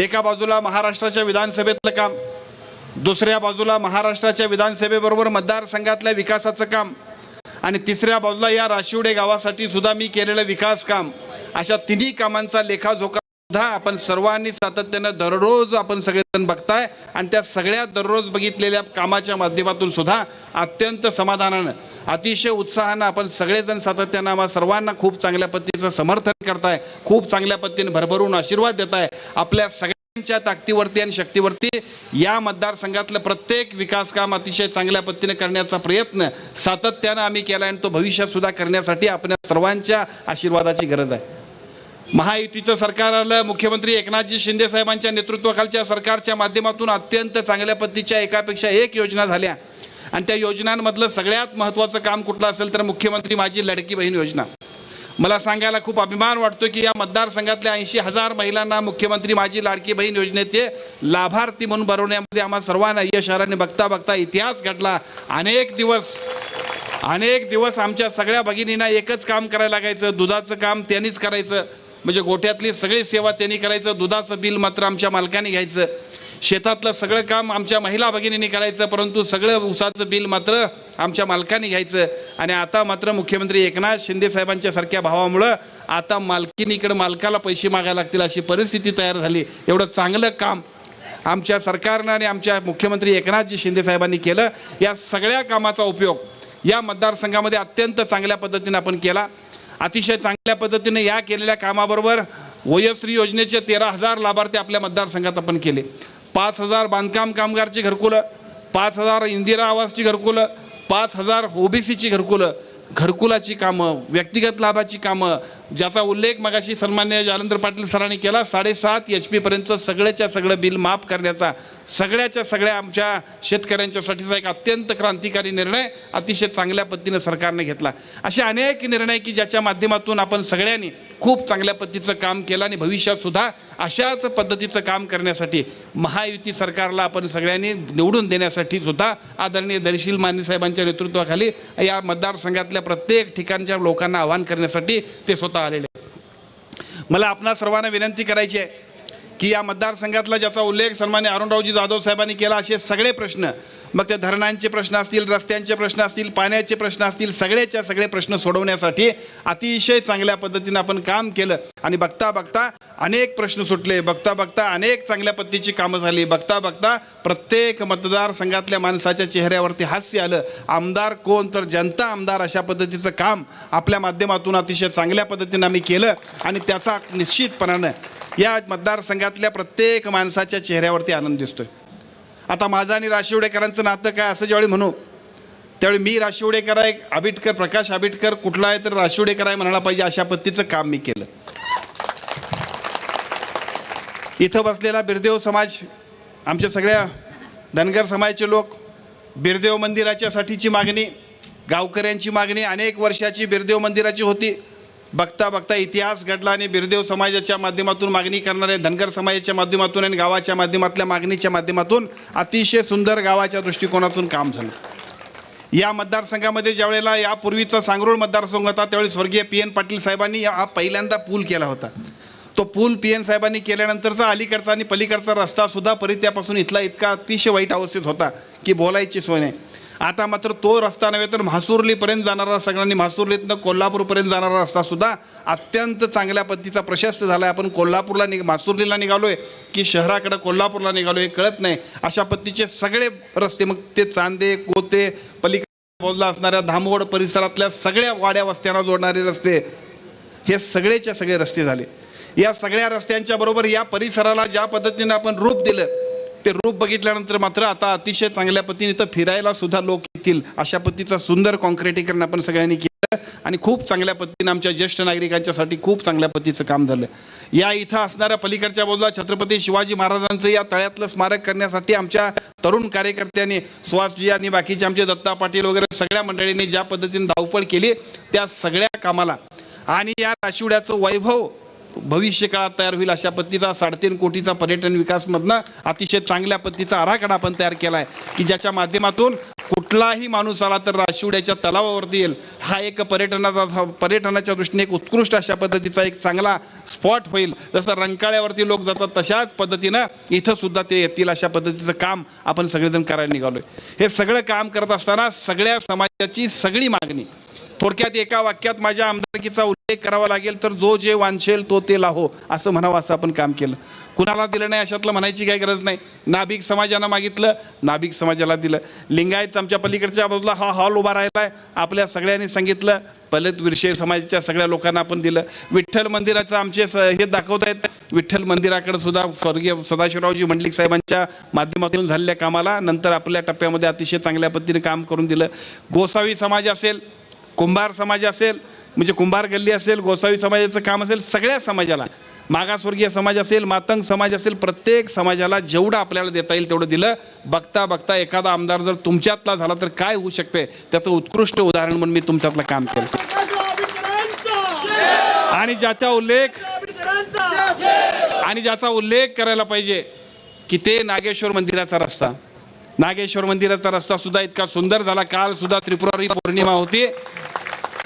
एका बाजूला महाराष्ट्राच्या विधानसभेतलं काम दुसऱ्या बाजूला महाराष्ट्राच्या विधानसभेबरोबर मतदारसंघातल्या विकासाचं काम आणि तिसऱ्या बाजूला या राशिवडे गावासाठी सुद्धा मी केलेलं विकास काम अशा तिन्ही कामांचा लेखाजोखा सुद्धा आपण सर्वांनी सातत्यानं दररोज आपण सगळेजण बघताय आणि त्या सगळ्या दररोज बघितलेल्या कामाच्या माध्यमातून सुद्धा अत्यंत समाधानानं अतिशय उत्साहानं आपण सगळेजण सातत्यानं आम्हा सर्वांना खूप चांगल्या पद्धतीचं समर्थन करताय खूप चांगल्या पद्धतीने भरभरून आशीर्वाद देताय. आपल्या सगळ्यांच्या ताकदीवरती आणि शक्तीवरती या मतदारसंघातलं प्रत्येक विकास काम अतिशय चांगल्या पद्धतीने करण्याचा प्रयत्न सातत्यानं आम्ही केला आणि तो भविष्यात सुद्धा करण्यासाठी आपल्या सर्वांच्या आशीर्वादाची गरज आहे. महायुतीचं सरकार आलं मुख्यमंत्री एकनाथजी शिंदे साहेबांच्या नेतृत्वाखालच्या सरकारच्या माध्यमातून अत्यंत चांगल्या पद्धतीच्या एकापेक्षा एक योजना झाल्या. आणि त्या योजनांमधलं सगळ्यात महत्त्वाचं काम कुठलं असेल तर मुख्यमंत्री माझी लडकी बहीण योजना. मला सांगायला खूप अभिमान वाटतो की या मतदारसंघातल्या ऐंशी हजार महिलांना मुख्यमंत्री माझी लाडकी बहीण योजनेचे लाभार्थी म्हणून बनवण्यामध्ये आम्हा सर्वांना या शहराने बघता बघता इतिहास घडला. अनेक दिवस अनेक दिवस आमच्या सगळ्या भगिनींना एकच काम करायला लागायचं दुधाचं काम त्यांनीच करायचं. म्हणजे गोठ्यातली सगळी सेवा त्यांनी करायचं दुधाचं बिल मात्र आमच्या मालकाने घ्यायचं. शेतातलं सगळं काम आमच्या महिला भगिनींनी करायचं परंतु सगळं उसाचं बिल मात्र आमच्या मालकाने घ्यायचं. आणि आता मात्र मुख्यमंत्री एकनाथ शिंदे साहेबांच्या सारख्या भावामुळं आता मालकीनीकडे मालकाला पैसे मागायला लागतील अशी परिस्थिती तयार झाली. एवढं चांगलं काम आमच्या सरकारनं आणि आमच्या मुख्यमंत्री एकनाथजी शिंदे साहेबांनी केलं. या सगळ्या कामाचा उपयोग या मतदारसंघामध्ये अत्यंत चांगल्या पद्धतीने आपण केला. अतिशय चांगल्या पद्धतीने या केलेल्या कामाबरोबर वयश्री योजनेचे तेरा हजार लाभार्थी आपल्या मतदारसंघात आपण केले. पाच हजार बांधकाम कामगारची घरकुलं पाच हजार इंदिरा आवासची घरकुलं पाच हजार ओबीसीची घरकुलं घरकुलाची कामं व्यक्तिगत लाभाची कामं ज्याचा उल्लेख मगाशी सन्मान्य जालंधर पाटील सरांनी केला साडेसात एच पीपर्यंत सगळ्याच्या सगळं बिल माफ करण्याचा सगळ्याच्या सगळ्या आमच्या शेतकऱ्यांच्यासाठीचा एक अत्यंत क्रांतिकारी निर्णय अतिशय चांगल्या पद्धतीनं सरकारने घेतला. असे अनेक निर्णय की ज्याच्या माध्यमातून आपण सगळ्यांनी खूप चांगल्या पद्धतीचं काम केलं आणि भविष्यातसुद्धा अशाच पद्धतीचं काम करण्यासाठी महायुती सरकारला आपण सगळ्यांनी निवडून देण्यासाठी सुद्धा आदरणीय दर्शील माने साहेबांच्या नेतृत्वाखाली या मतदारसंघातल्या प्रत्येक ठिकाणच्या लोकांना आवाहन करण्यासाठी ते स्वतः आलेले मला आपणा सर्वांना विनंती करायची आहे की या मतदारसंघातला ज्याचा उल्लेख सन्मान्य अरुणरावजी जाधव साहेबांनी केला असे सगळे प्रश्न मग त्या धरणांचे प्रश्न असतील रस्त्यांचे प्रश्न असतील पाण्याचे प्रश्न असतील सगळ्याच्या सगळे प्रश्न सोडवण्यासाठी अतिशय चांगल्या पद्धतीनं आपण काम केलं. आणि बघता बघता अनेक प्रश्न सुटले. बघता बघता अनेक चांगल्या पद्धतीची कामं झाली. बघता बघता प्रत्येक मतदारसंघातल्या माणसाच्या चेहऱ्यावरती हास्य आलं. आमदार कोण? तर जनता आमदार अशा पद्धतीचं काम आपल्या माध्यमातून अतिशय चांगल्या पद्धतीनं आम्ही केलं. आणि त्याचा निश्चितपणानं या मतदारसंघातल्या प्रत्येक माणसाच्या चेहऱ्यावरती आनंद दिसतोय. आता माझं आणि राशिवडेकरांचं नातं काय असं ज्यावेळी म्हणू त्यावेळी मी राशिवडेकर आहे आबिटकर प्रकाश आबिटकर कुठला आहे तर राशिवडेकर आहे म्हणायला पाहिजे अशा पद्धतीचं काम मी केलं. इथं बसलेला बिरदेव समाज आमच्या सगळ्या धनगर समाजाचे लोक बिरदेव मंदिराच्यासाठीची मागणी गावकऱ्यांची मागणी अनेक वर्षाची बिरदेव मंदिराची होती. बघता बघता इतिहास घडला आणि बिरदेव समाजाच्या माध्यमातून मागणी करणारे धनगर समाजाच्या माध्यमातून आणि गावाच्या माध्यमातल्या मागणीच्या माध्यमातून अतिशय सुंदर गावाच्या दृष्टिकोनातून काम झालं. या मतदारसंघामध्ये ज्यावेळेला यापूर्वीचा सांगरूळ मतदारसंघ होता त्यावेळी स्वर्गीय पी एन पाटील साहेबांनी हा पहिल्यांदा पूल केला होता. तो पूल पी एन साहेबांनी केल्यानंतरचा अलीकडचा आणि पलीकडचा रस्ता सुद्धा परित्यापासून इथला इतका अतिशय वाईट अवस्थेत होता की बोलायची सोय नाही. आता मात्र तो रस्ता नव्हे तर म्हासुर्लीपर्यंत जाणारा सगळ्यांनी म्हासुर्लीतनं कोल्हापूरपर्यंत जाणारा रस्तासुद्धा अत्यंत चांगल्या पद्धतीचा प्रशस्त झाला आहे आपण कोल्हापूरला निघ म्हासुर्लीला आहे की शहराकडं कोल्हापूरला निघालो आहे कळत नाही. अशा पद्धतीचे सगळे रस्ते मग ते चांदे कोते पलीकडे बाजूला असणाऱ्या धामवड परिसरातल्या सगळ्या वाड्या वस्त्यांना जोडणारे रस्ते हे सगळेच्या सगळे रस्ते झाले. या सगळ्या रस्त्यांच्या बरोबर या परिसराला ज्या पद्धतीने आपण रूप दिलं ते रूप बघितल्यानंतर मात्र आता अतिशय चांगल्या पद्धतीने इथं फिरायला सुद्धा लोक येतील अशा पतीचं सुंदर कॉन्क्रिटीकरण आपण सगळ्यांनी केलं आणि खूप चांगल्या पद्धतीने आमच्या ज्येष्ठ नागरिकांच्यासाठी खूप चांगल्या पद्धतीचं काम झालं. या इथं असणाऱ्या पलीकडच्या बाजूला छत्रपती शिवाजी महाराजांचं या तळ्यातलं स्मारक करण्यासाठी आमच्या तरुण कार्यकर्त्यांनी सुहासजी आणि बाकीचे आमचे दत्ता पाटील वगैरे सगळ्या मंडळींनी ज्या पद्धतीने धावपळ केली त्या सगळ्या कामाला. आणि या राशिवड्याचं वैभव भविष्य काळात तयार होईल अशा पद्धतीचा साडेतीन कोटीचा पर्यटन विकासमधनं अतिशय चांगल्या पद्धतीचा आराखडा आपण तयार केला आहे की ज्याच्या माध्यमातून कुठलाही माणूस आला तर राशिवड्याच्या तलावावरती येईल. हा एक पर्यटनाचा पर्यटनाच्या दृष्टीने एक उत्कृष्ट अशा पद्धतीचा एक चांगला स्पॉट होईल. जसं रंकाळ्यावरती लोक जातात तशाच पद्धतीनं इथं सुद्धा ते येतील अशा पद्धतीचं काम आपण सगळेजण करायला निघालोय. हे सगळं काम करत असताना सगळ्या समाजाची सगळी मागणी थोडक्यात एका वाक्यात माझ्या आमदारकीचा उल्लेख करावा लागेल तर जो जे वांछेल तो ते लाहो असं म्हणावं असं आपण काम केलं. कुणाला दिलं नाही अशातलं म्हणायची काही गरज नाही. नाभिक समाजानं मागितलं नाभिक समाजाला दिलं. लिंगायत आमच्या पलीकडच्या बाजूला हा हॉल उभा राहिला आहे आपल्या सगळ्यांनी सांगितलं पलित विरशे समाजाच्या सगळ्या लोकांना आपण दिलं. विठ्ठल मंदिराचं आमचे स हे दाखवत आहेत विठ्ठल मंदिराकडे सुद्धा स्वर्गीय सदाशिवरावजी मंडलिक साहेबांच्या माध्यमातून झालेल्या कामाला नंतर आपल्या टप्प्यामध्ये अतिशय चांगल्या पद्धतीने काम करून दिलं. गोसावी समाज असेल कुंभार समाज असेल म्हणजे कुंभार गल्ली असेल गोसावी समाजाचं काम असेल सगळ्या समाजाला. मागासवर्गीय समाज असेल मातंग समाज असेल प्रत्येक समाजाला जेवढं आपल्याला देता येईल तेवढं दिलं. बघता बघता एखादा आमदार जर तुमच्यातला झाला तर काय होऊ शकते? त्याचं उत्कृष्ट उदाहरण म्हणून मी तुमच्यातलं काम केलं. आणि ज्याचा उल्लेख आणि ज्याचा उल्लेख करायला पाहिजे की ते नागेश्वर मंदिराचा रस्ता. नागेश्वर मंदिराचा रस्ता सुद्धा इतका सुंदर झाला. काल सुद्धा त्रिपुरारी पौर्णिमा होती.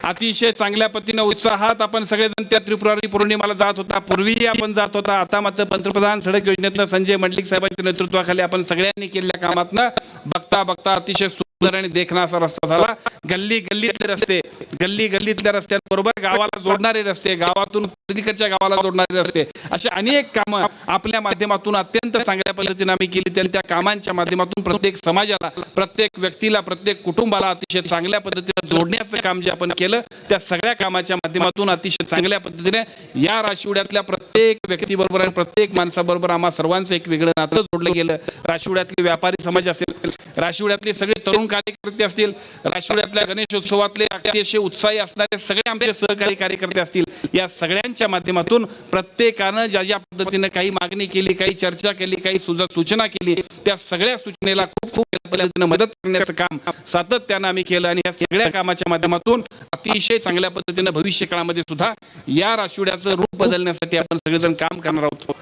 अतिशय चांगल्या पद्धतीनं उत्साहात आपण सगळेजण त्या त्रिपुरारी पौर्णिमाला जात होता. पूर्वीही आपण जात होता. आता मात्र पंतप्रधान सडक योजनेतनं संजय मंडलिक साहेबांच्या नेतृत्वाखाली आपण सगळ्यांनी केलेल्या कामातनं बघता बघता अतिशय आणि देखणा असा रस्ता झाला. गल्ली गल्लीतले रस्ते गल्ली गल्लीतल्या रस्त्यांबरोबर गावाला जोडणारे रस्ते गावातून तिकडच्या गावाला जोडणारे रस्ते असे अनेक कामं आपल्या माध्यमातून अत्यंत चांगल्या पद्धतीने आम्ही केली. त्या कामांच्या माध्यमातून प्रत्येक समाजाला प्रत्येक व्यक्तीला प्रत्येक कुटुंबाला अतिशय चांगल्या पद्धतीने जोडण्याचं काम जे आपण केलं त्या सगळ्या कामाच्या माध्यमातून अतिशय चांगल्या पद्धतीने या राशिवड्यातल्या प्रत्येक व्यक्तीबरोबर आणि प्रत्येक माणसाबरोबर आम्हा सर्वांचं एक वेगळं नातं जोडलं गेलं. राशिवड्यातले व्यापारी समाज असेल राशिवड्यातले सगळे तरुण कार्यकर्ते असतील राष्ट्रवाद्यातल्या गणेशोत्सवातले अतिशय उत्साही असणारे सगळे आमचे सहकारी कार्यकर्ते असतील या सगळ्यांच्या माध्यमातून प्रत्येकानं ज्या ज्या पद्धतीनं काही मागणी केली काही चर्चा केली काही सुजा सूचना केली त्या सगळ्या सूचनेला खूप खूप पद्धतीनं मदत करण्याचं काम सातत्यानं आम्ही केलं आणि या सगळ्या कामाच्या माध्यमातून अतिशय चांगल्या पद्धतीनं भविष्य काळामध्ये सुद्धा या राशिवड्याचं रूप बदलण्यासाठी आपण सगळेजण काम करणार आहोत.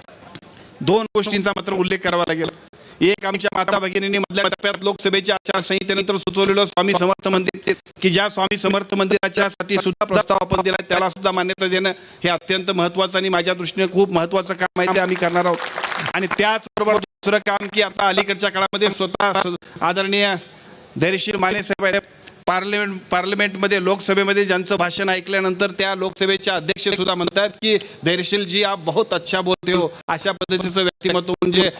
दोन गोष्टींचा मात्र उल्लेख करावा लागेल. एक आमच्या माता भगिनींनी मधल्या टप्प्यात लोकसभेच्या आचारसंहितेनंतर सुचवलेलं स्वामी समर्थ मंदिर की ज्या स्वामी समर्थ मंदिराच्या साठी सुद्धा प्रस्ताव आपण दिला त्याला सुद्धा मान्यता देणं हे अत्यंत महत्वाचं आणि माझ्या दृष्टीने खूप महत्वाचं काम आहे ते आम्ही करणार आहोत. आणि त्याचबरोबर दुसरं काम की आता अलीकडच्या काळामध्ये स्वतः आदरणीय धैर्यशील माने साहेब आहेत. पार्लमेंट पार्लमेंटमध्ये लोकसभेमध्ये ज्यांचं भाषण ऐकल्यानंतर त्या लोकसभेच्या अध्यक्ष सुद्धा म्हणतात की धैर्यशील जी आप बहुत अच्छा बोलते हो. अशा पद्धतीचं व्यक्तिमत्व म्हणजे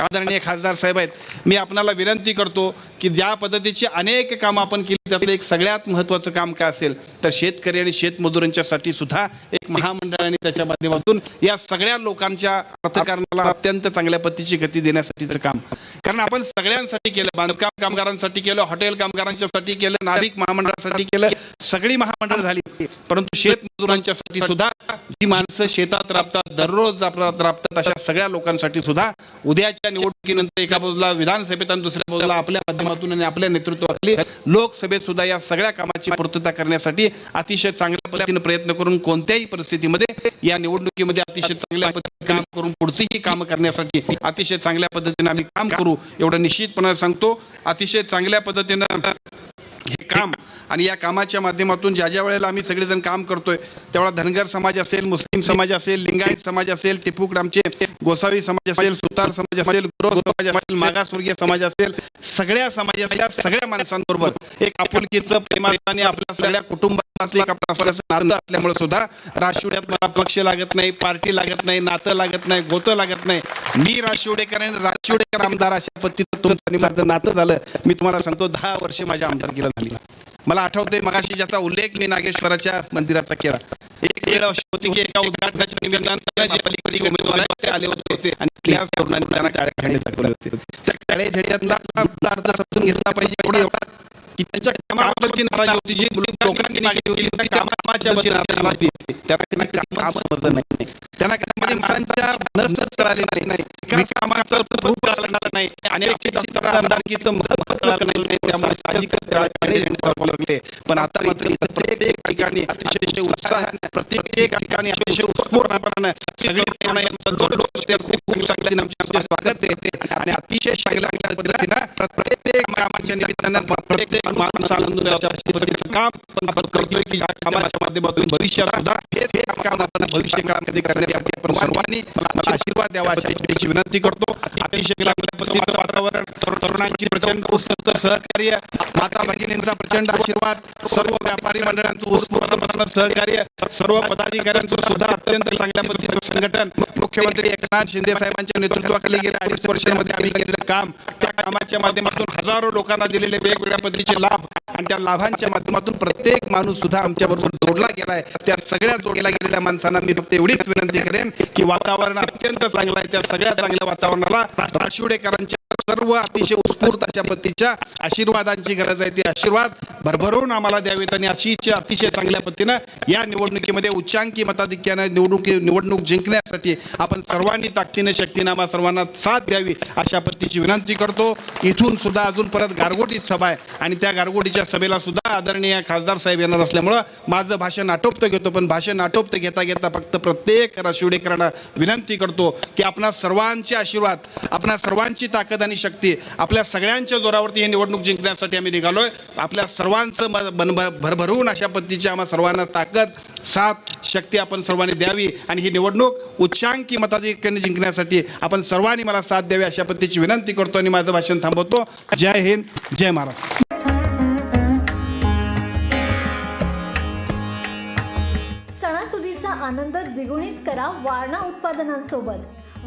आदरणीय खासदार साहेब आहेत. मी आपणाला विनंती करतो की ज्या पद्धतीची अनेक कामं आपण केली त्यातलं एक सगळ्यात महत्त्वाचं काम काय असेल तर शेतकरी आणि शेतमजुरांच्यासाठी सुद्धा एक महामंडळ आणि त्याच्या माध्यमातून या सगळ्या लोकांच्या अर्थकारणाला अत्यंत चांगल्या पद्धतीची गती देण्यासाठीचं काम. कारण आपण सगळ्यांसाठी केलं बांधकाम कामगारांसाठी केलं हॉटेल कामगारांच्यासाठी केलं नाभिक महामंडळासाठी केलं सगळी महामंडळ झाली. परंतु शेतमजुरांच्यासाठी सुद्धा जी माणसं शेतात राबतात दररोज राबतात राबतात अशा सगळ्या लोकांसाठी सुद्धा उद्याच्या निवडणुकीनंतर एका बाजूला विधानसभेत आणि दुसऱ्या बाजूला आपल्या माध्यमातून आणि आपल्या नेतृत्वाखाली लोकसभेत सुद्धा या सगळ्या कामाची पूर्तता करण्यासाठी अतिशय चांगल्या पद्धतीने प्रयत्न करून कोणत्याही परिस्थितीमध्ये या निवडणुकीमध्ये अतिशय चांगल्या पद्धतीने काम करून पुढचीही कामं करण्यासाठी अतिशय चांगल्या पद्धतीने आम्ही काम करू एवढं निश्चितपणे सांगतो. अतिशय चांगल्या पद्धतीनं हे काम. आणि या कामाच्या माध्यमातून ज्या ज्या वेळेला आम्ही सगळेजण काम करतोय तेवढा धनगर समाज असेल मुस्लिम समाज असेल लिंगायत समाज असेल टिपूक आमचे गोसावी समाज असेल सुतार समाज असेल समाज असेल मागासवर्गीय समाज असेल सगळ्या समाजातल्या सगळ्या माणसांबरोबर एक आपुलकीचं प्रेमाचं आपल्या सगळ्या कुटुंब असल्यामुळे सुद्धा राशिवड्यात मला पक्ष लागत नाही पार्टी लागत नाही नातं लागत नाही गोतं लागत नाही. मी राशिवडेकर आणि राशिवडेकर आमदार अशा पद्धतीनं तुमचं माझं नातं झालं. मी तुम्हाला सांगतो दहा वर्ष माझ्या आमदारकीला झाली. मला आठवते मगाशी ज्याचा उल्लेख मी नागेश्वराच्या मंदिराचा केला. एक वेळ अशी होती की एका उद्घाटनाच्या निमित्तानं जे पलीकडचे उमेदवार ते आले होते. आणि त्याच तरुणांनी त्यांना टाळ्या खांडे दाखवले होते. त्या टाळे झेड्यातला आपला अर्थ समजून घेतला पाहिजे एवढा एवढा की त्यांच्या कामाबद्दलची नाराजी होती. जी लोकांनी मागणी होती त्या कामाच्या नाराजी होती. त्यांना त्यांना काम समजलं नाही. त्यांना म्हणजे माणसांच्या नाही कामाचं नाही. अनेक आमदारकीचं महत्त्व कळलं नाही. त्यामुळे साहजिकच त्या लागले. पण आता मात्र प्रत्येक ठिकाणी अतिशय उत्साहाने प्रत्येक ठिकाणी अतिशय सगळे खूप खूप चांगल्या आमचे स्वागत देते. आणि अतिशय चांगल्या पद्धतीनं प्रत्येक प्रत्येक कामाच्या निमित्तानं प्रत्येक आनंद काम आपण करतोय की ज्या कामाच्या माध्यमातून भविष्यात सुद्धा हे काम आपण भविष्य काळामध्ये आपण सर्वांनी मला आशीर्वाद द्यावा अशा विनंती करतो. अतिशय चांगल्या पद्धतीचं वातावरण तरुणांची प्रचंड उत्स्फूर्त सहकार्य माता भगिनींचा प्रचंड आशीर्वाद सर्व व्यापारी मंडळांचं उत्स्फूर्त सहकार्य सर्व पदाधिकाऱ्यांचं सुद्धा अत्यंत चांगल्या पद्धतीचं संघटन. मुख्यमंत्री एकनाथ शिंदे साहेबांच्या नेतृत्वाखाली गेल्या अडीच वर्षांमध्ये आम्ही केलेलं काम. त्या कामाच्या माध्यमातून हजारो लोकांना दिलेले वेगवेगळ्या पद्धतीचे लाभ आणि त्या लाभांच्या माध्यमातून प्रत्येक माणूस सुद्धा आमच्या बरोबर जोडला गेलाय. त्या सगळ्या जोडल्या गेलेल्या माणसांना मी फक्त एवढीच विनंती करेन की वातावरण अत्यंत चांगलं आहे. त्या सगळ्या चांगल्या वातावरणाला राशिवडेकरांच्या सर्व अतिशय उत्स्फूर्त अशा पद्धतीच्या आशीर्वादांची गरज आहे. ते आशीर्वाद भरभरून आम्हाला द्यावेत आणि अशीच्या अतिशय चांगल्या पद्धतीनं या निवडणुकीमध्ये उच्चांकी मताधिक्यानं निवडणुकी निवडणूक जिंकण्यासाठी आपण सर्वांनी ताकदीने शक्तीनामा सर्वांना साथ द्यावी अशा पद्धतीची विनंती करतो. इथून सुद्धा अजून परत गारगोटीत सभा आहे आणि त्या गारगोटीच्या सभेला सुद्धा आदरणीय खासदार साहेब येणार असल्यामुळं माझं भाषण आटोपतं घेतो पण भाषण आटोपतं घेता घेता फक्त प्रत्येक राशिवडेकरांना विनंती करतो की आपणा सर्वांचे आशीर्वाद आपणा सर्वांची ताकद आणि शक्ती. आपल्या सगळ्यांच्या जोरावरती ही निवडणूक जिंकण्यासाठी आम्ही निघालोय. आपल्या सर्वांचं म- भरभरून अशा पद्धतीची आम्हा सर्वांना ताकद साथ शक्ती आपण सर्वांनी द्यावी. आणि ही निवडणूक उच्चांकी मताधिक्याने जिंकण्यासाठी आपण सर्वांनी मला साथ द्यावी अशा पद्धतीची विनंती करतो आणि माझं भाषण थांबवतो. जय हिंद जय महाराष्ट्र. सणासुदीचा आनंद द्विगुणित करा वारणा उत्पादनांसोबत.